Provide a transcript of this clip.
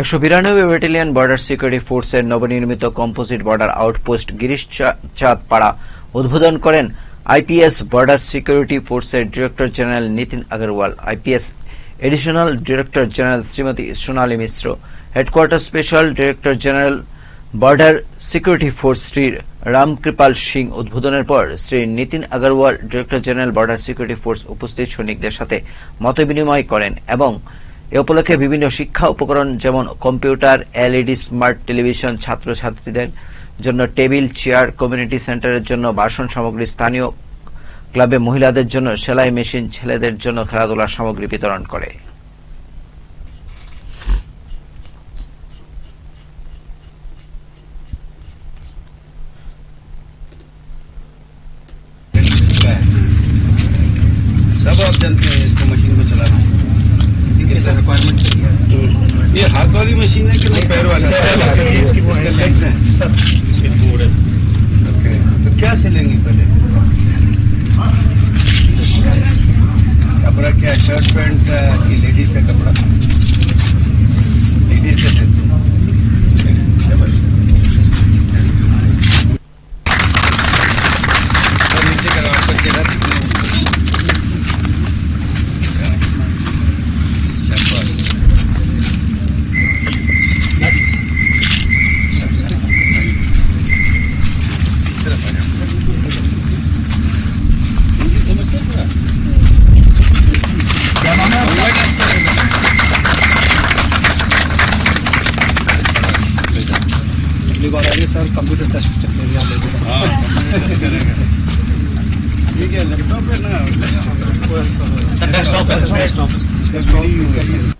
একশো বিরানব্বই battalion border security ফোর্সের নবনির্মিত কম্পোজিট বর্ডার আউটপোস্ট গিরিশ চাঁদ পাড়া উদ্বোধন করেন আইপিএস বর্ডার সিকিউরিটি ফোর্সের director general Nitin Agarwal. IPS additional director general Shrimati Sonali Mishra. Headquarter special director general Border Security Force Shri Ramkripal Singh উদ্বোধনের পর Shri Nitin Agarwal director general Border Security Force উপস্থিত সৈনিকদের সাথে মতবিনিময় করেন এবং এ উপলক্ষে বিভিন্ন শিক্ষা উপকরণ, যেমন কম্পিউটার, এলইডি, স্মার্ট টেলিভিশন, ছাত্রছাত্রীদের জন্য টেবিল, চেয়ার, কমিউনিটি সেন্টারের জন্য বাসন সামগ্রী, স্থানীয় ক্লাবে মহিলাদের জন্য সেলাই মেশিন, ছেলেদের জন্য খেলাধুলার সামগ্রী বিতরণ করে। ये हाथ वाली मशीन है कि नहीं? पैर वाली? इसके लेग्स हैं ओके तो क्या सिलेंगे पहले? कपड़ा क्या? शर्ट पैंट की लेडीज़ का कपड़ा? चाहिए सर कंप्यूटर टेस्ट चेक ले लिया ठीक है लैपटॉप है ना सर डेस्कटॉप है सर डेस्कटॉप डेस्कटॉप